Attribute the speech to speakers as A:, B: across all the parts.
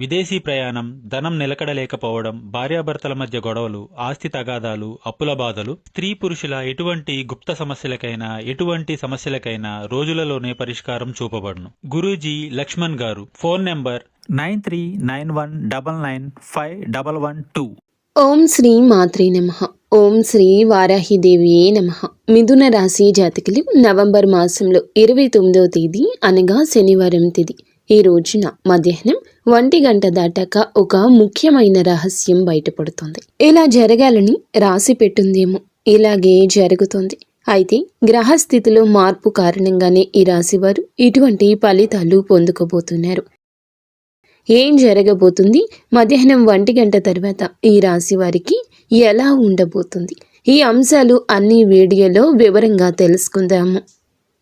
A: విదేశీ ప్రయాణం ధనం నిలకడలేకపోవడం భార్యాభర్తల మధ్య గొడవలు ఆస్తి తగాదాలు అప్పుల బాధలు స్త్రీ పురుషుల ఎటువంటి గుప్త సమస్యలకైనా ఎటువంటి సమస్యలకైనా రోజులలోనే పరిష్కారం చూపబడును. గురూజీ లక్ష్మణ్ గారు phone number nine three nine one double nine five double one two.
B: ఓం శ్రీ మాత్రే నమ. ఓం శ్రీ వారాహిదేవియే నమ. మిథున రాశి జాతకులు నవంబర్ మాసంలో ఇరవై తొమ్మిదవ తేదీ అనగా శనివారం తేదీ. ఈ రోజున మధ్యాహ్నం ఒంటి గంట దాటాక ఒక ముఖ్యమైన రహస్యం బయటపడుతుంది. ఇలా జరగాలని రాసి పెట్టుందేమో. ఇలాగే జరుగుతుంది. అయితే గ్రహస్థితిలో మార్పు కారణంగానే ఈ రాశివారు ఇటువంటి ఫలితాలు పొందుకోబోతున్నారు. ఏం జరగబోతుంది? మధ్యాహ్నం ఒంటి గంట తర్వాత ఈ రాశి వారికి ఎలా ఉండబోతుంది? ఈ అంశాలు అన్ని వీడియోలో వివరంగా తెలుసుకుందాము.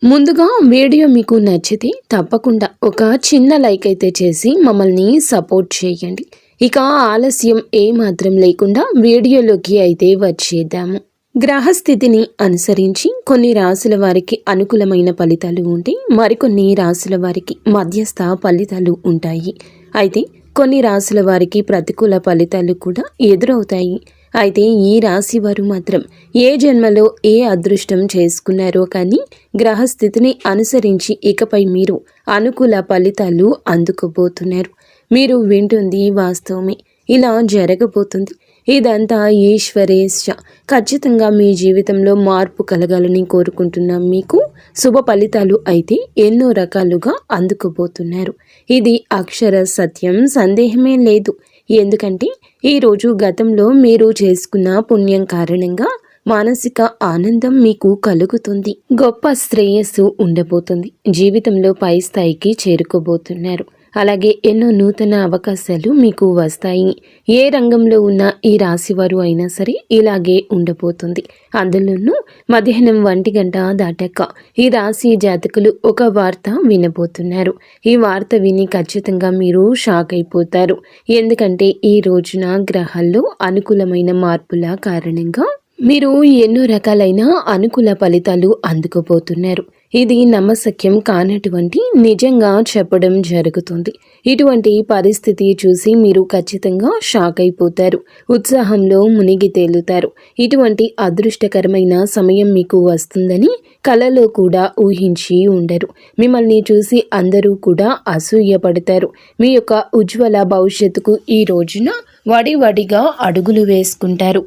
B: ముందుగా వీడియో మీకు నచ్చితే తప్పకుండా ఒక చిన్న లైక్ అయితే చేసి మమ్మల్ని సపోర్ట్ చేయండి. ఇక ఆలస్యం ఏమాత్రం లేకుండా వీడియోలోకి అయితే వచ్చేద్దాము. గ్రహస్థితిని అనుసరించి కొన్ని రాసుల వారికి అనుకూలమైన ఫలితాలు ఉంటే మరికొన్ని రాసుల వారికి మధ్యస్థ ఫలితాలు ఉంటాయి. అయితే కొన్ని రాసుల వారికి ప్రతికూల ఫలితాలు కూడా ఎదురవుతాయి. అయితే ఈ రాశి వారు మాత్రం ఏ జన్మలో ఏ అదృష్టం చేసుకున్నారో కానీ గ్రహస్థితిని అనుసరించి ఇకపై మీరు అనుకూల ఫలితాలు అందుకోబోతున్నారు. మీరు వింటుంది వాస్తవమే. ఇలా జరగబోతుంది. ఇదంతా ఈశ్వరేశ ఖచ్చితంగా మీ జీవితంలో మార్పు కలగాలని కోరుకుంటున్నాం మీకు. శుభ ఫలితాలు అయితే ఎన్నో రకాలుగా అందుకోబోతున్నారు. ఇది అక్షర సత్యం సందేహమే లేదు. ఎందుకంటే ఈరోజు గతంలో మీరు చేసుకున్న పుణ్యం కారణంగా మానసిక ఆనందం మీకు కలుగుతుంది. గొప్ప శ్రేయస్సు ఉండబోతుంది. జీవితంలో పై స్థాయికి చేరుకోబోతున్నారు. అలాగే ఎన్నో నూతన అవకాశాలు మీకు వస్తాయి. ఏ రంగంలో ఉన్న ఈ రాశివారు అయినా సరే ఇలాగే ఉండబోతుంది. అందులోనూ మధ్యాహ్నం ఒంటి గంట దాటాక ఈ రాశి జాతకులు ఒక వార్త వినబోతున్నారు. ఈ వార్త విని ఖచ్చితంగా మీరు షాక్ అయిపోతారు. ఎందుకంటే ఈ రోజున గ్రహాల్లో అనుకూలమైన మార్పుల కారణంగా మీరు ఎన్నో రకాలైన అనుకూల ఫలితాలు అందుకోబోతున్నారు. ఇది నమ్మశక్యం కానటువంటి నిజంగా చెప్పడం జరుగుతుంది. ఇటువంటి పరిస్థితి చూసి మీరు ఖచ్చితంగా షాక్ అయిపోతారు. ఉత్సాహంలో మునిగి తేలుతారు. ఇటువంటి అదృష్టకరమైన సమయం మీకు వస్తుందని కలలో కూడా ఊహించి ఉండరు. మిమ్మల్ని చూసి అందరూ కూడా అసూయపడతారు. మీ యొక్క ఉజ్వల భవిష్యత్తుకు ఈ రోజున వడివడిగా అడుగులు వేసుకుంటారు.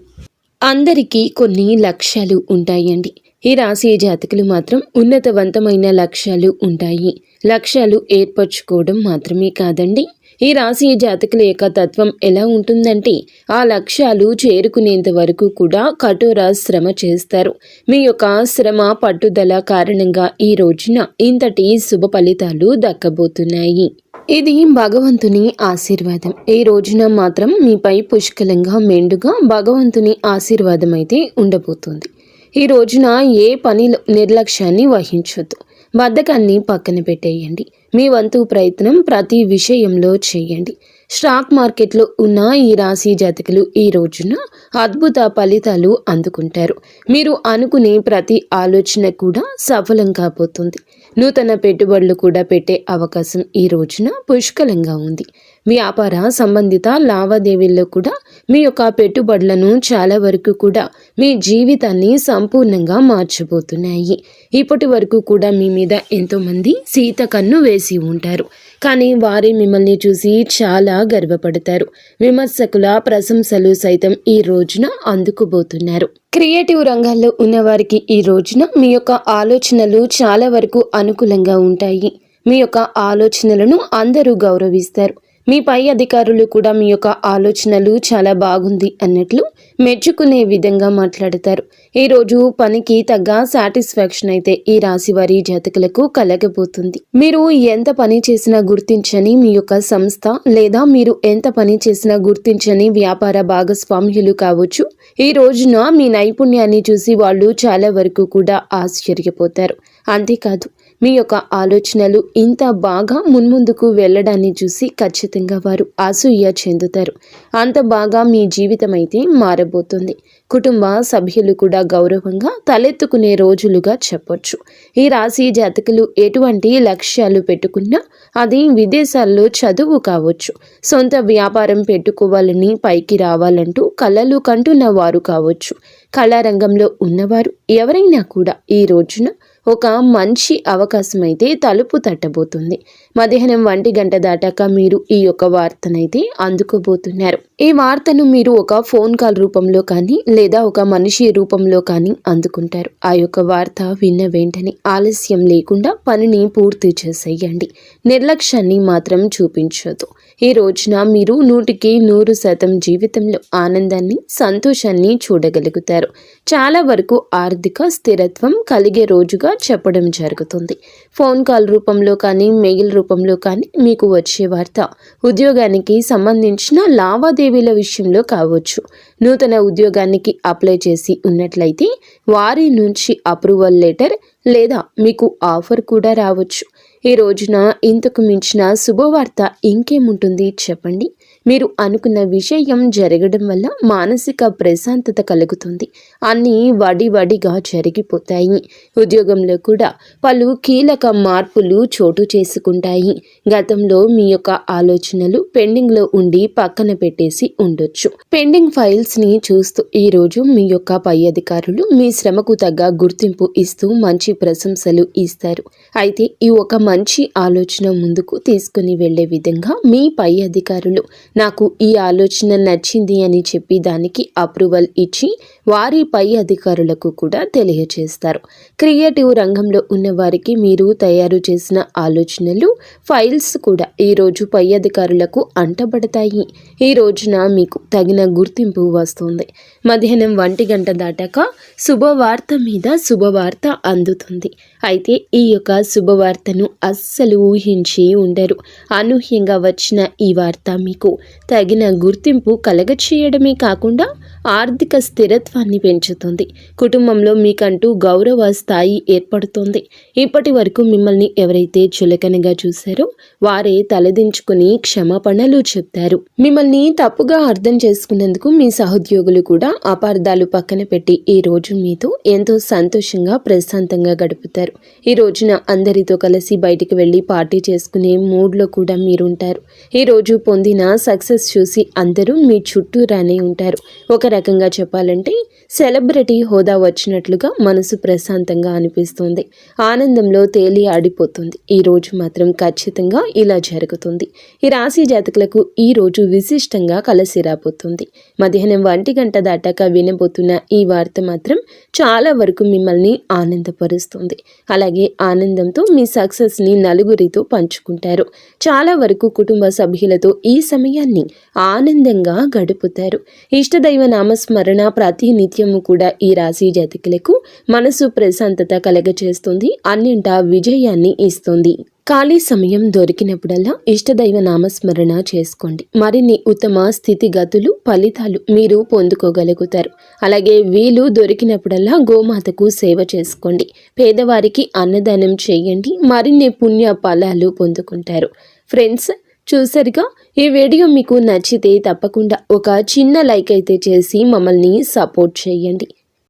B: అందరికీ కొన్ని లక్ష్యాలు ఉంటాయండి. ఈ రాశి జాతకులు మాత్రం ఉన్నతవంతమైన లక్ష్యాలు ఉంటాయి. లక్ష్యాలు ఏర్పరచుకోవడం మాత్రమే కాదండి. ఈ రాశి జాతకుల యొక్క తత్వం ఎలా ఉంటుందంటే ఆ లక్ష్యాలు చేరుకునేంత వరకు కూడా కఠోర శ్రమ చేస్తారు. మీ యొక్క శ్రమ పట్టుదల కారణంగా ఈ రోజున ఇంతటి శుభ ఫలితాలు దక్కబోతున్నాయి. ఇది భగవంతుని ఆశీర్వాదం. ఈ రోజున మాత్రం మీపై పుష్కలంగా మెండుగా భగవంతుని ఆశీర్వాదం అయితే ఉండబోతుంది. ఈ రోజున ఏ పనిలో నిర్లక్ష్యాన్ని వహించొద్దు. బద్ధకాన్ని పక్కన పెట్టేయండి. మీ వంతు ప్రయత్నం ప్రతి విషయంలో చేయండి. స్టాక్ మార్కెట్లో ఉన్న ఈ రాశి జాతకులు ఈ రోజున అద్భుత ఫలితాలు అందుకుంటారు. మీరు అనుకునే ప్రతి ఆలోచన కూడా సఫలం కాబోతుంది. నూతన పెట్టుబడులు కూడా పెట్టే అవకాశం ఈ రోజున పుష్కలంగా ఉంది. వ్యాపార సంబంధిత లావాదేవీల్లో కూడా మీ యొక్క పెట్టుబడులను చాలా వరకు కూడా మీ జీవితాన్ని సంపూర్ణంగా మార్చబోతున్నాయి ఇప్పటి వరకు కూడా మీ మీద ఎంతోమంది సీత కన్ను వేసి ఉంటారు. కానీ వారే మిమ్మల్ని చూసి చాలా గర్వపడతారు. విమర్శకుల ప్రశంసలు సైతం ఈ రోజున అందుకుపోతున్నారు. క్రియేటివ్ రంగాల్లో ఉన్నవారికి ఈ రోజున మీ యొక్క ఆలోచనలు చాలా వరకు అనుకూలంగా ఉంటాయి. మీ యొక్క ఆలోచనలను అందరూ గౌరవిస్తారు. మీ పై అధికారులు కూడా మీ యొక్క ఆలోచనలు చాలా బాగుంది అన్నట్లు మెచ్చుకునే విధంగా మాట్లాడతారు. ఈరోజు పనికి తగ్గ సాటిస్ఫాక్షన్ అయితే ఈ రాశి వారి జాతకులకు కలగబోతుంది. మీరు ఎంత పని చేసినా గుర్తించని మీ యొక్క సంస్థ లేదా మీరు ఎంత పని చేసినా గుర్తించని వ్యాపార భాగస్వామ్యులు కావచ్చు. ఈ రోజున మీ నైపుణ్యాన్ని చూసి వాళ్ళు చాలా వరకు కూడా ఆశ్చర్యపోతారు. అంతేకాదు మీ యొక్క ఆలోచనలు ఇంత బాగా మున్ముందుకు వెళ్ళడాన్ని చూసి ఖచ్చితంగా వారు అసూయ చెందుతారు. అంత బాగా మీ జీవితం అయితే మారబోతుంది. కుటుంబ సభ్యులు కూడా గౌరవంగా తలెత్తుకునే రోజులుగా చెప్పొచ్చు. ఈ రాశి జాతకులు ఎటువంటి లక్ష్యాలు పెట్టుకున్నా అది విదేశాల్లో చదువు కావచ్చు. సొంత వ్యాపారం పెట్టుకోవాలని పైకి రావాలంటూ కలలు కంటున్న వారు కావచ్చు. కళారంగంలో ఉన్నవారు ఎవరైనా కూడా ఈ రోజున ఒక మంచి అవకాశం అయితే తలుపు తట్టబోతుంది. మధ్యాహ్నం ఒంటి గంట దాటాక మీరు ఈ యొక్క వార్తనైతే అందుకోబోతున్నారు. ఈ వార్తను మీరు ఒక ఫోన్ కాల్ రూపంలో కానీ లేదా ఒక మనిషి రూపంలో కానీ అందుకుంటారు. ఆ యొక్క వార్త విన్న వెంటనే ఆలస్యం లేకుండా పనిని పూర్తి చేసేయండి. నిర్లక్ష్యాన్ని మాత్రం చూపించదు. ఈ రోజున మీరు నూటికి నూరు శాతం జీవితంలో ఆనందాన్ని సంతోషాన్ని చూడగలుగుతారు. చాలా వరకు ఆర్థిక స్థిరత్వం కలిగే రోజుగా చెప్పడం జరుగుతుంది. ఫోన్ కాల్ రూపంలో కానీ మెయిల్ రూపంలో కానీ మీకు వచ్చే వార్త ఉద్యోగానికి సంబంధించిన లావాదేవీల విషయంలో కావచ్చు. నూతన ఉద్యోగానికి అప్లై చేసి ఉన్నట్లయితే వారి నుంచి అప్రూవల్ లెటర్ లేదా మీకు ఆఫర్ కూడా రావచ్చు. ఈ రోజున ఇంతకు మించిన శుభవార్త ఇంకేముంటుంది చెప్పండి? మీరు అనుకున్న విషయం జరగడం వల్ల మానసిక ప్రశాంతత కలుగుతుంది. అన్నీ వడి వడిగా జరిగిపోతాయి. ఉద్యోగంలో కూడా పలు కీలక మార్పులు చోటు చేసుకుంటాయి. గతంలో మీ యొక్క ఆలోచనలు పెండింగ్లో ఉండి పక్కన పెట్టేసి ఉండొచ్చు. పెండింగ్ ఫైల్స్ని చూస్తూ ఈరోజు మీ యొక్క పై అధికారులు మీ శ్రమకు తగ్గ గుర్తింపు ఇస్తూ మంచి ప్రశంసలు ఇస్తారు. అయితే ఈ ఒక మంచి ఆలోచన ముందుకు తీసుకుని వెళ్ళే విధంగా మీ పై అధికారులు నాకు ఈ ఆలోచన నచ్చింది అని చెప్పి దానికి అప్రూవల్ ఇచ్చి వారి పై అధికారులకు కూడా తెలియజేస్తారు క్రియేటివ్ రంగంలో ఉన్న వారికి మీరు తయారు చేసిన ఆలోచనలు ఫైల్స్ కూడా ఈరోజు పై అధికారులకు అంటబడతాయి. ఈ రోజున మీకు తగిన గుర్తింపు వస్తుంది. మధ్యాహ్నం ఒంటి గంట దాటాక శుభవార్త మీద శుభవార్త అందుతుంది. అయితే ఈ యొక్క శుభవార్తను అస్సలు ఊహించి ఉండరు. అనూహ్యంగా వచ్చిన ఈ వార్త మీకు తగిన గుర్తింపు కలగచేయడమే కాకుండా ఆర్థిక స్థిరత్వాన్ని పెంచుతుంది. కుటుంబంలో మీకంటూ గౌరవ స్థాయి ఏర్పడుతుంది. ఇప్పటి వరకు మిమ్మల్ని ఎవరైతే చులకనగా చూశారో వారే తలదించుకుని క్షమాపణలు చెప్తారు. మిమ్మల్ని తప్పుగా అర్థం చేసుకున్నందుకు మీ సహోద్యోగులు కూడా అపార్థాలు పక్కన పెట్టి ఈ రోజు మీతో ఎంతో సంతోషంగా ప్రశాంతంగా గడుపుతారు. ఈ రోజున అందరితో కలిసి బయటికి వెళ్ళి పార్టీ చేసుకునే మూడ్లో కూడా మీరుంటారు. ఈ రోజు పొందిన సక్సెస్ చూసి అందరూ మీ చుట్టూరానే ఉంటారు. ఒక రకంగా చెప్పాలంటే సెలబ్రిటీ హోదా వచ్చినట్లుగా మనసు ప్రశాంతంగా అనిపిస్తుంది. ఆనందంలో తేలి ఆడిపోతుంది. ఈ రోజు మాత్రం ఖచ్చితంగా ఇలా జరుగుతుంది. ఈ రాశి జాతకులకు ఈ రోజు విశిష్టంగా కలసి రాబోతుంది. మధ్యాహ్నం ఒంటి గంట దాటాక వినబోతున్న ఈ వార్త మాత్రం చాలా వరకు మిమ్మల్ని ఆనందపరుస్తుంది. అలాగే ఆనందంతో మీ సక్సెస్ని నలుగురితో పంచుకుంటారు. చాలా వరకు కుటుంబ సభ్యులతో ఈ సమయాన్ని ఆనందంగా గడుపుతారు. ఇష్టదైవ నామస్మరణ ప్రతినిత్యము కూడా ఈ రాశి జాతకులకు మనసు ప్రశాంతత కలగచేస్తుంది. అన్నింటా విజయాన్ని ఇస్తుంది. ఖాళీ సమయం దొరికినప్పుడల్లా ఇష్టదైవ నామస్మరణ చేసుకోండి. మరిన్ని ఉత్తమ స్థితిగతులు ఫలితాలు మీరు పొందుకోగలుగుతారు. అలాగే వీలు దొరికినప్పుడల్లా గోమాతకు సేవ చేసుకోండి. పేదవారికి అన్నదానం చేయండి. మరిన్ని పుణ్య ఫలాలు పొందుకుంటారు. ఫ్రెండ్స్ చూసారుగా ఈ వీడియో మీకు నచ్చితే తప్పకుండా ఒక చిన్న లైక్ అయితే చేసి మమ్మల్ని సపోర్ట్ చేయండి.